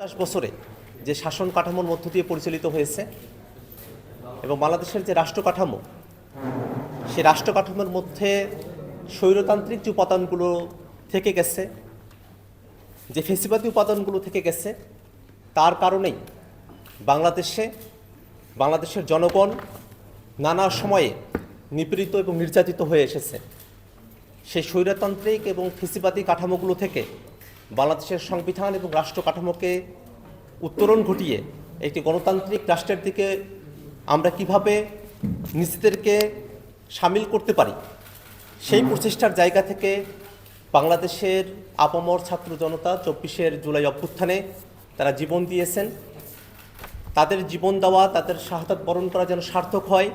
পঞ্চাশ বছরে যে শাসন কাঠামোর মধ্য দিয়ে পরিচালিত হয়েছে এবং বাংলাদেশের যে রাষ্ট্র কাঠামো, সেই রাষ্ট্র কাঠামোর মধ্যে স্বৈরতান্ত্রিক যে উপাদানগুলো থেকে গেছে, যে ফেসিবাদী উপাদানগুলো থেকে গেছে, তার কারণেই বাংলাদেশে, বাংলাদেশের জনগণ নানা সময়ে নিপীড়িত এবং নির্যাতিত হয়ে এসেছে। সেই স্বৈরতান্ত্রিক এবং ফেসিবাদী কাঠামোগুলো থেকে বাংলাদেশের সংবিধান এবং রাষ্ট্র কাঠামোকে উত্তরণ ঘটিয়ে একটি গণতান্ত্রিক রাষ্ট্রের দিকে আমরা কীভাবে নিজেদেরকে সামিল করতে পারি, সেই প্রচেষ্টার জায়গা থেকে বাংলাদেশের আপামর ছাত্র জনতা চব্বিশের জুলাই অভ্যুত্থানে তারা জীবন দিয়েছেন। তাদের জীবন দেওয়া, তাদের শাহাদাত বরণ করা যেন সার্থক হয়।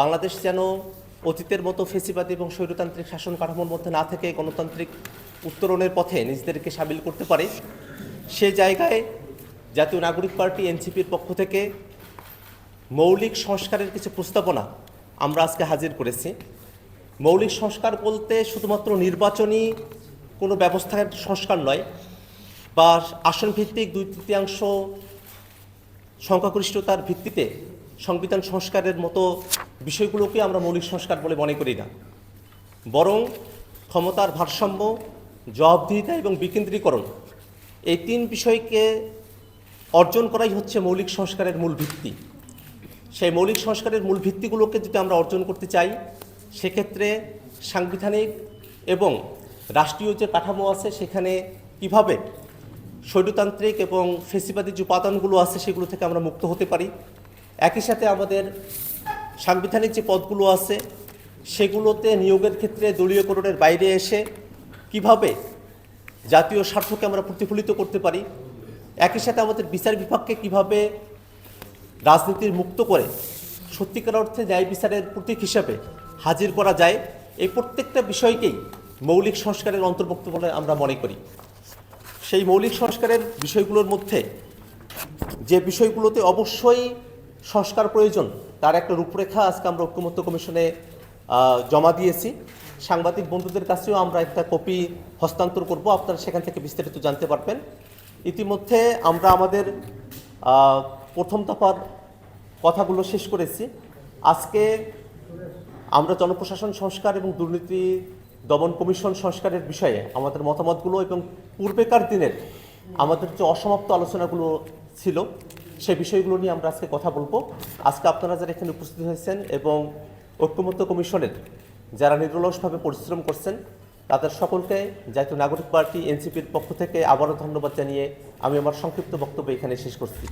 বাংলাদেশ যেন অতীতের মতো ফেসিবাদী এবং স্বৈরতান্ত্রিক শাসন কাঠামোর মধ্যে না থেকে গণতান্ত্রিক উত্তরণের পথে নিজেদেরকে সামিল করতে পারে। সে জায়গায় জাতীয় নাগরিক পার্টি, এনসিপির পক্ষ থেকে মৌলিক সংস্কারের কিছু প্রস্তাবনা আমরা আজকে হাজির করেছি। মৌলিক সংস্কার বলতে শুধুমাত্র নির্বাচনী কোনো ব্যবস্থার সংস্কার নয়, বা আসন ভিত্তিক দুই তৃতীয়াংশ সংখ্যাগরিষ্ঠতার ভিত্তিতে সংবিধান সংস্কারের মতো বিষয়গুলোকে আমরা মৌলিক সংস্কার বলে মনে করি না। বরং ক্ষমতার ভারসাম্য জবাবদিহিতা এবং বিকেন্দ্রীকরণ। এই তিন বিষয়কে অর্জন করাই হচ্ছে মৌলিক সংস্কারের মূল ভিত্তি। সেই মৌলিক সংস্কারের মূল ভিত্তিগুলোকে যদি আমরা অর্জন করতে চাই, সেক্ষেত্রে সাংবিধানিক এবং রাষ্ট্রীয় যে কাঠামো আছে, সেখানে কীভাবে স্বৈরতান্ত্রিক এবং ফেসিবাদী যে উপাদানগুলো আছে, সেগুলো থেকে আমরা মুক্ত হতে পারি? একই সাথে আমাদের সাংবিধানিক যে পদগুলো আছে, সেগুলোতে নিয়োগের ক্ষেত্রে দলীয়করণের বাইরে এসে কীভাবে জাতীয় স্বার্থকে আমরা প্রতিফলিত করতে পারি? একই সাথে আমাদের বিচার বিভাগকে কীভাবে রাজনীতির মুক্ত করে সত্যিকার অর্থে ন্যায় বিচারের প্রতীক হিসাবে হাজির করা যায়, এই প্রত্যেকটা বিষয়কেই মৌলিক সংস্কারের অন্তর্ভুক্ত বলে আমরা মনে করি। সেই মৌলিক সংস্কারের বিষয়গুলোর মধ্যে যে বিষয়গুলোতে অবশ্যই সংস্কার প্রয়োজন, তার একটা রূপরেখা আজকে আমরা ঐক্যমত্য কমিশনে জমা দিয়েছি। সাংবাদিক বন্ধুদের কাছেও আমরা একটা কপি হস্তান্তর করব। আপনারা সেখান থেকে বিস্তারিত জানতে পারবেন। ইতিমধ্যে আমরা আমাদের প্রথম দফার কথাগুলো শেষ করেছি। আজকে আমরা জনপ্রশাসন সংস্কার এবং দুর্নীতি দমন কমিশন সংস্কারের বিষয়ে আমাদের মতামতগুলো এবং পূর্বেকার দিনের আমাদের যে অসমাপ্ত আলোচনাগুলো ছিল সেই বিষয়গুলো নিয়ে আমরা আজকে কথা বলব। আজকে আপনারা যারা এখানে উপস্থিত হয়েছেন এবং ঐক্যমত্য কমিশনের যারা নিরলসভাবে পরিশ্রম করছেন, তাদের সকলকে জাতীয় নাগরিক পার্টি, এনসিপির পক্ষ থেকে আবারও ধন্যবাদ জানিয়ে আমি আমার সংক্ষিপ্ত বক্তব্য এখানে শেষ করছি।